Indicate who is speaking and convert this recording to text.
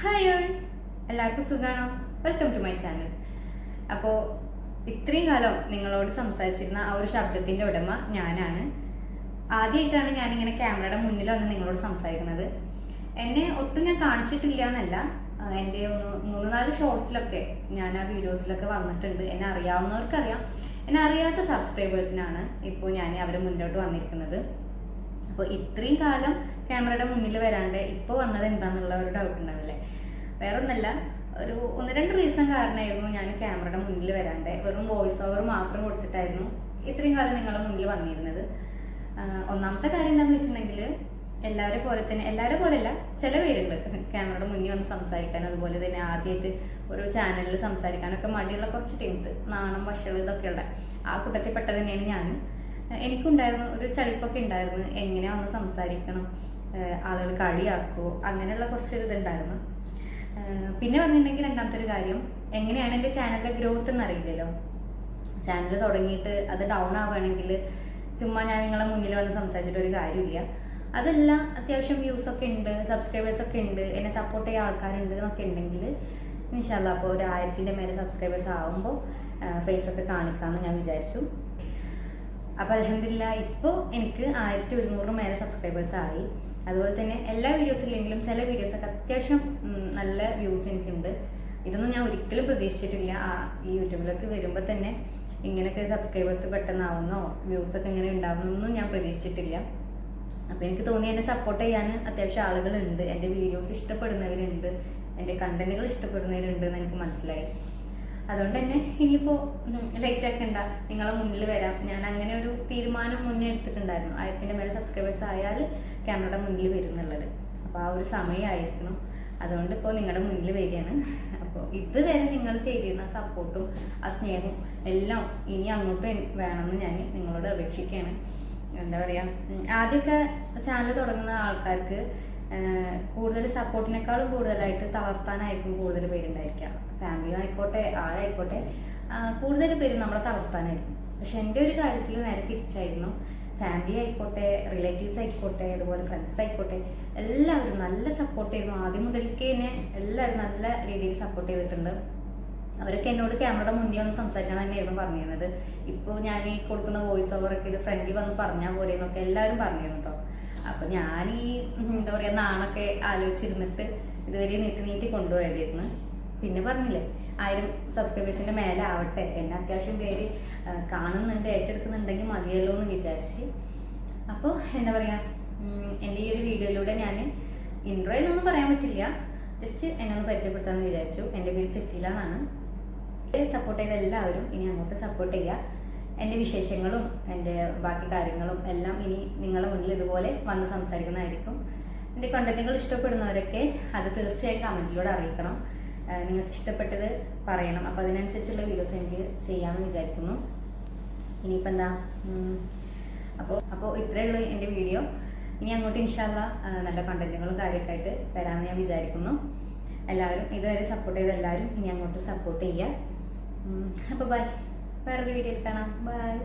Speaker 1: Hi all എല്ലാവർക്കും സുഖമാണോ welcome to my channel അപ്പോൾ ഇത്രയും കാലം നിങ്ങളോട് സംസാരിച്ചിരുന്ന ആ ഒരു ശബ്ദത്തിന്റെ ഉടമ ഞാനാണ്. ആദ്യമായിട്ടാണ് ഞാനിങ്ങനെ ക്യാമറയുടെ മുന്നിൽ വന്ന് നിങ്ങളോട് സംസാരിക്കുന്നത്. എന്നെ ഒട്ടും ഞാൻ കാണിച്ചിട്ടില്ല എന്നല്ല എന്റെ ഒന്ന് മൂന്ന് നാല് ഷോർട്സിലൊക്കെ ഞാൻ ആ വീഡിയോസിലൊക്കെ വന്നിട്ടുണ്ട്. എന്നെ അറിയാവുന്നവർക്കറിയാം. എന്നെ അറിയാത്ത സബ്സ്ക്രൈബേഴ്സിനാണ് ഇപ്പോൾ ഞാൻ അവരെ മുന്നോട്ട് വന്നിരിക്കുന്നത്. അപ്പോൾ ഇത്രയും കാലം ക്യാമറയുടെ മുന്നിൽ വരാണ്ട് ഇപ്പോൾ വന്നത് എന്താണെന്നുള്ള ഒരു ഡൗട്ട് ഉണ്ടാവില്ലേ? വേറെ ഒന്നല്ല ഒരു ഒന്ന് രണ്ട് റീസൺ കാരണമായിരുന്നു ഞാൻ ക്യാമറയുടെ മുന്നിൽ വരാണ്ട്. വെറും വോയിസ് ഓവർ മാത്രം കൊടുത്തിട്ടായിരുന്നു ഇത്രയും കാലം നിങ്ങളുടെ മുന്നിൽ വന്നിരുന്നത്. ഒന്നാമത്തെ കാര്യം എന്താണെന്ന് വെച്ചിട്ടുണ്ടെങ്കിൽ എല്ലാവരെ പോലെ തന്നെ എല്ലാവരെ പോലെയല്ല ചില പേരുണ്ട്. ക്യാമറയുടെ മുന്നിൽ വന്ന് സംസാരിക്കാൻ അതുപോലെ തന്നെ ആദ്യമായിട്ട് ഒരു ചാനലിൽ സംസാരിക്കാനൊക്കെ മടിയുള്ള കുറച്ച് ടീംസ് നാണം വഷകൾ ഇതൊക്കെയുള്ള ആ കൂട്ടത്തിൽ പെട്ടത് തന്നെയാണ് ഞാനും. എനിക്കുണ്ടായിരുന്നു ഒരു ചളിപ്പൊക്കെ ഉണ്ടായിരുന്നു. എങ്ങനെ വന്ന് സംസാരിക്കണം ആളുകൾ കളിയാക്കുമോ അങ്ങനെയുള്ള കുറച്ചൊരു ഇതുണ്ടായിരുന്നു പിന്നെ പറഞ്ഞിട്ടുണ്ടെങ്കിൽ രണ്ടാമത്തെ ഒരു കാര്യം എങ്ങനെയാണ് എന്റെ ചാനലിലെ ഗ്രോത്ത് എന്ന് അറിയില്ലല്ലോ ചാനൽ തുടങ്ങിയിട്ട് അത് ഡൗൺ ആവുകയാണെങ്കിൽ ചുമ്മാ ഞാൻ നിങ്ങളെ മുന്നിൽ വന്ന് സംസാരിച്ചിട്ട് ഒരു കാര്യമില്ല. അതെല്ലാം അത്യാവശ്യം വ്യൂസ് ഒക്കെ ഉണ്ട് സബ്സ്ക്രൈബേഴ്സ് ഒക്കെ ഉണ്ട് എന്നെ സപ്പോർട്ട് ചെയ്യാൻ ആൾക്കാരുണ്ട് എന്നൊക്കെ ഉണ്ടെങ്കിൽ ഇൻഷാല്ല അപ്പോൾ ഒരു ആയിരത്തിന്റെ മേലെ സബ്സ്ക്രൈബേഴ്സ് ആകുമ്പോൾ ഫേസ് ഒക്കെ കാണിക്കാമെന്ന് ഞാൻ വിചാരിച്ചു. അപ്പോൾ അലഹമില്ല ഇപ്പോൾ എനിക്ക് ആയിരത്തി ഒരുന്നൂറിന് മേലെ സബ്സ്ക്രൈബേഴ്സ് ആയി. അതുപോലെ തന്നെ എല്ലാ വീഡിയോസിലെങ്കിലും ചില വീഡിയോസ് ഒക്കെ അത്യാവശ്യം നല്ല വ്യൂസ് എനിക്കുണ്ട്. ഇതൊന്നും ഞാൻ ഒരിക്കലും പ്രതീക്ഷിച്ചിട്ടില്ല. ആ ഈ യൂട്യൂബിലേക്ക് വരുമ്പോൾ തന്നെ ഇങ്ങനെയൊക്കെ സബ്സ്ക്രൈബേഴ്സ് പെട്ടെന്നാവുന്നോ വ്യൂസ് ഒക്കെ ഇങ്ങനെ ഉണ്ടാവുന്നൊന്നും ഞാൻ പ്രതീക്ഷിച്ചിട്ടില്ല. അപ്പോൾ എനിക്ക് തോന്നി എന്നെ സപ്പോർട്ട് ചെയ്യാൻ അത്യാവശ്യം ആളുകളുണ്ട്. എന്റെ വീഡിയോസ് ഇഷ്ടപ്പെടുന്നവരുണ്ട്. എന്റെ കണ്ടന്റുകൾ ഇഷ്ടപ്പെടുന്നവരുണ്ട് എന്ന് എനിക്ക് മനസ്സിലായി. അതുകൊണ്ട് തന്നെ ഇനിയിപ്പോൾ ലൈറ്റ് ആക്കണ്ട. നിങ്ങളെ മുന്നിൽ വരാം. ഞാൻ അങ്ങനെ ഒരു തീരുമാനം മുന്നേ എടുത്തിട്ടുണ്ടായിരുന്നു. ആയിരത്തിന്റെ മേലെ സബ്സ്ക്രൈബേഴ്സ് ആയാൽ ക്യാമറയുടെ മുന്നിൽ വരുന്നുള്ളത് അപ്പോൾ ആ ഒരു സമയമായിരിക്കണം അതുകൊണ്ട് ഇപ്പോൾ നിങ്ങളുടെ മുന്നിൽ വരികയാണ്. അപ്പോൾ ഇതുവരെ നിങ്ങൾ ചെയ്തിരുന്ന സപ്പോർട്ടും ആ സ്നേഹവും എല്ലാം ഇനി അങ്ങോട്ടും വേണമെന്ന് ഞാൻ നിങ്ങളോട് അപേക്ഷിക്കുകയാണ്. എന്താ പറയുക ആദ്യമൊക്കെ ചാനൽ തുടങ്ങുന്ന ആൾക്കാർക്ക് കൂടുതൽ സപ്പോർട്ടിനേക്കാളും കൂടുതലായിട്ട് തളർത്താനായിരിക്കും കൂടുതൽ പേരുണ്ടായിരിക്കുക. ഫാമിലി ആയിക്കോട്ടെ ആരായിക്കോട്ടെ കൂടുതൽ പേര് നമ്മളെ തളർത്താനായിരിക്കും. പക്ഷെ എന്റെ ഒരു കാര്യത്തിൽ നേരെ തിരിച്ചായിരുന്നു. ഫാമിലി ആയിക്കോട്ടെ റിലേറ്റീവ്സ് ആയിക്കോട്ടെ അതുപോലെ ഫ്രണ്ട്സ് ആയിക്കോട്ടെ എല്ലാവരും നല്ല സപ്പോർട്ട് ചെയ്യുന്നു ആദ്യം മുതൽക്കേ എന്നെ എല്ലാവരും നല്ല രീതിയിൽ സപ്പോർട്ട് ചെയ്തിട്ടുണ്ട്. അവരൊക്കെ എന്നോട് ക്യാമറയുടെ മുന്നിൽ വന്ന് സംസാരിക്കാൻ തന്നെയായിരുന്നു പറഞ്ഞിരുന്നത്. ഇപ്പോൾ ഞാൻ ഈ കൊടുക്കുന്ന വോയിസ് ഓവറൊക്കെ ഇത് ഫ്രണ്ടിൽ വന്ന് പറഞ്ഞാൽ പോലെ എന്നൊക്കെ എല്ലാവരും പറഞ്ഞിരുന്നു കേട്ടോ അപ്പൊ ഞാൻ ഈ എന്താ പറയാ നാണൊക്കെ ആലോചിച്ചിരുന്നിട്ട് ഇതുവരെ നീട്ടി നീട്ടി കൊണ്ടുപോയതായിരുന്നു. പിന്നെ പറഞ്ഞില്ലേ ആയിരം സബ്സ്ക്രൈബേഴ്സിന്റെ മേലെ ആവട്ടെ എന്നെ അത്യാവശ്യം പേര് കാണുന്നുണ്ട് ഏറ്റെടുക്കുന്നുണ്ടെങ്കിൽ മതിയല്ലോ എന്ന് വിചാരിച്ച്. അപ്പോൾ എന്താ പറയാ എന്റെ ഈ ഒരു വീഡിയോയിലൂടെ ഞാൻ ഇൻട്രോ എന്നൊന്നും പറയാൻ പറ്റില്ല. ജസ്റ്റ് എന്നെ ഒന്ന് പരിചയപ്പെടുത്താമെന്ന് വിചാരിച്ചു. എന്റെ പേര് സെഫീല എന്നാണ്. സപ്പോർട്ട് ചെയ്ത എല്ലാവരും ഇനി അങ്ങോട്ട് സപ്പോർട്ട് ചെയ്യുക. എന്റെ വിശേഷങ്ങളും എന്റെ ബാക്കി കാര്യങ്ങളും എല്ലാം ഇനി നിങ്ങളുടെ മുന്നിൽ ഇതുപോലെ വന്ന് സംസാരിക്കുന്നതായിരിക്കും. എന്റെ കണ്ടന്റുകൾ ഇഷ്ടപ്പെടുന്നവരൊക്കെ അത് തീർച്ചയായും കമന്റിലൂടെ അറിയിക്കണം. നിങ്ങൾക്ക് ഇഷ്ടപ്പെട്ടത് പറയണം. അപ്പോൾ അതിനനുസരിച്ചുള്ള വീഡിയോസ് എനിക്ക് ചെയ്യാമെന്ന് വിചാരിക്കുന്നു. ഇനിയിപ്പോൾ എന്താ? അപ്പോൾ അപ്പോൾ ഇത്രയേ ഉള്ളൂ എന്റെ വീഡിയോ. ഇനി അങ്ങോട്ട് ഇൻഷാല്ല നല്ല കണ്ടന്റുകളും കാര്യമൊക്കെ ആയിട്ട് വരാമെന്ന് ഞാൻ വിചാരിക്കുന്നു. എല്ലാവരും ഇതുവരെ സപ്പോർട്ട് ചെയ്ത എല്ലാവരും ഇനി അങ്ങോട്ട് സപ്പോർട്ട് ചെയ്യുക. അപ്പോൾ ബൈ വേറൊരു വീഡിയോയിൽ കാണാം. ബൈ